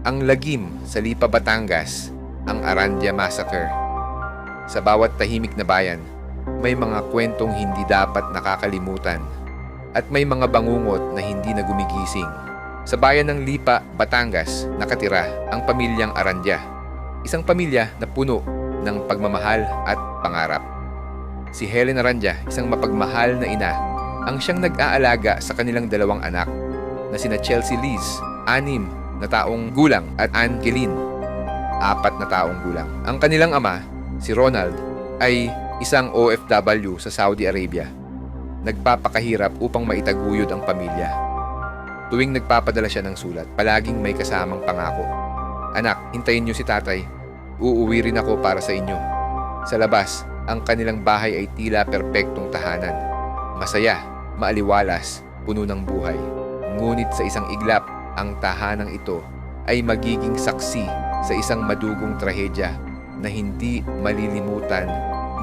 Ang lagim sa Lipa, Batangas, ang Arandia Massacre. Sa bawat tahimik na bayan, may mga kwentong hindi dapat nakakalimutan at may mga bangungot na hindi na gumigising. Sa bayan ng Lipa, Batangas, nakatira ang pamilyang Arandia. Isang pamilya na puno ng pagmamahal at pangarap. Si Helen Arandia, isang mapagmahal na ina, ang siyang nag-aalaga sa kanilang dalawang anak na sina Chelsea Liz, anim na taong gulang at Ann Kelin, apat na taong gulang. Ang kanilang ama, si Ronald, ay isang OFW sa Saudi Arabia. Nagpapakahirap upang maitaguyod ang pamilya. Tuwing nagpapadala siya ng sulat, palaging may kasamang pangako. Anak, hintayin niyo si tatay. Uuwi rin ako para sa inyo. Sa labas, ang kanilang bahay ay tila perpektong tahanan. Masaya, maaliwalas, puno ng buhay. Ngunit sa isang iglap, ang tahanang ito ay magiging saksi sa isang madugong trahedya na hindi malilimutan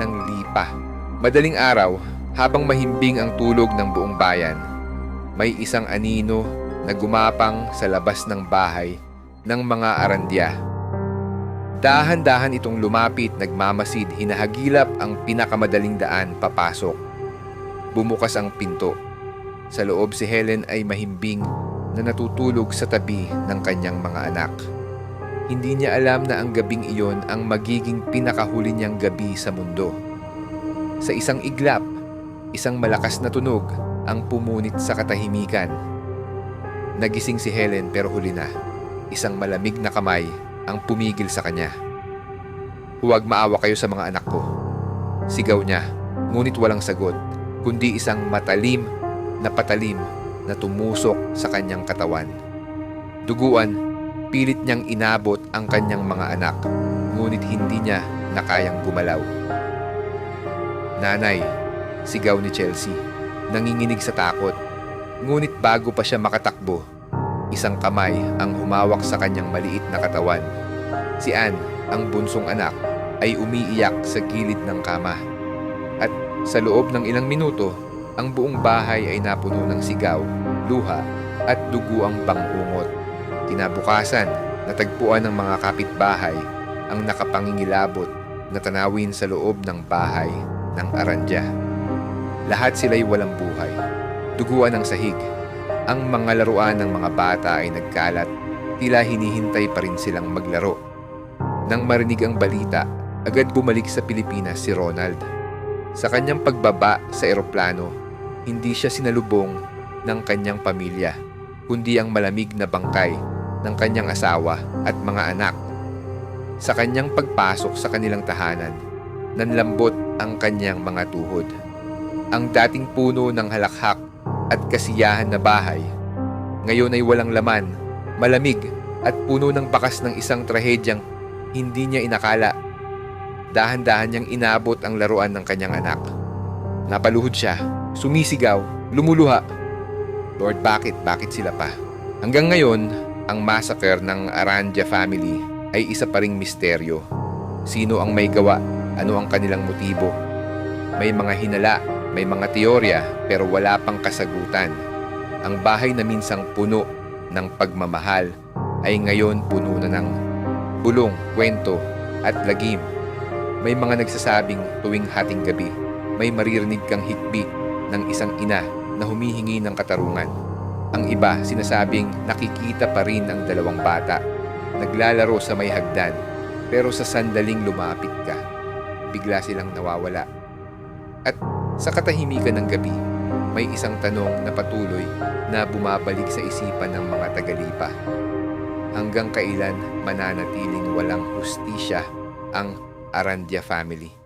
ng lipa. Madaling araw, habang mahimbing ang tulog ng buong bayan, may isang anino na gumapang sa labas ng bahay ng mga arandya. Dahan-dahan itong lumapit, nagmamasid, hinahagilap ang pinakamadaling daan papasok. Bumukas ang pinto. Sa loob si Helen ay mahimbing na natutulog sa tabi ng kanyang mga anak. Hindi niya alam na ang gabing iyon ang magiging pinakahuli niyang gabi sa mundo. Sa isang iglap, isang malakas na tunog ang pumunit sa katahimikan. Nagising si Helen pero huli na. Isang malamig na kamay ang pumigil sa kanya. Huwag maawa kayo sa mga anak ko. Sigaw niya, ngunit walang sagot, kundi isang matalim na patalim na tumusok sa kanyang katawan. Duguan, pilit niyang inabot ang kanyang mga anak, ngunit hindi niya nakayang gumalaw. Nanay, sigaw ni Chelsea, nanginginig sa takot. Ngunit bago pa siya makatakbo, isang kamay ang humawak sa kanyang maliit na katawan. Si Anne, ang bunsong anak, ay umiiyak sa gilid ng kama. At sa loob ng ilang minuto, ang buong bahay ay napuno ng sigaw, luha, at dugo ang bangungot. Kinabukasan, natagpuan ng mga kapitbahay ang nakapangingilabot na tanawin sa loob ng bahay ng Arandya. Lahat sila'y walang buhay. Duguan ang sahig. Ang mga laruan ng mga bata ay nagkalat, tila hinihintay pa rin silang maglaro. Nang marinig ang balita, agad bumalik sa Pilipinas si Ronald. Sa kanyang pagbaba sa eroplano, hindi siya sinalubong ng kanyang pamilya, kundi ang malamig na bangkay ng kanyang asawa at mga anak. Sa kanyang pagpasok sa kanilang tahanan, nanlambot ang kanyang mga tuhod. Ang dating puno ng halakhak at kasiyahan na bahay, ngayon ay walang laman, malamig at puno ng bakas ng isang trahedyang hindi niya inakala. Dahan-dahan niyang inabot ang laruan ng kanyang anak. Napaluhod siya, sumisigaw, lumuluha. Lord, bakit? Bakit sila pa? Hanggang ngayon, ang massacre ng Aranja family ay isa pa ring misteryo. Sino ang may gawa? Ano ang kanilang motibo? May mga hinala, may mga teorya, pero wala pang kasagutan. Ang bahay na minsang puno ng pagmamahal ay ngayon puno na ng bulong, kwento at lagim. May mga nagsasabing tuwing hating gabi, may maririnig kang hikbi ng isang ina na humihingi ng katarungan. Ang iba sinasabing nakikita pa rin ang dalawang bata, naglalaro sa may hagdan, pero sa sandaling lumapit ka, bigla silang nawawala. At sa katahimikan ng gabi, may isang tanong na patuloy na bumabalik sa isipan ng mga tagalipa. Hanggang kailan mananatiling walang hustisya ang Arandia family?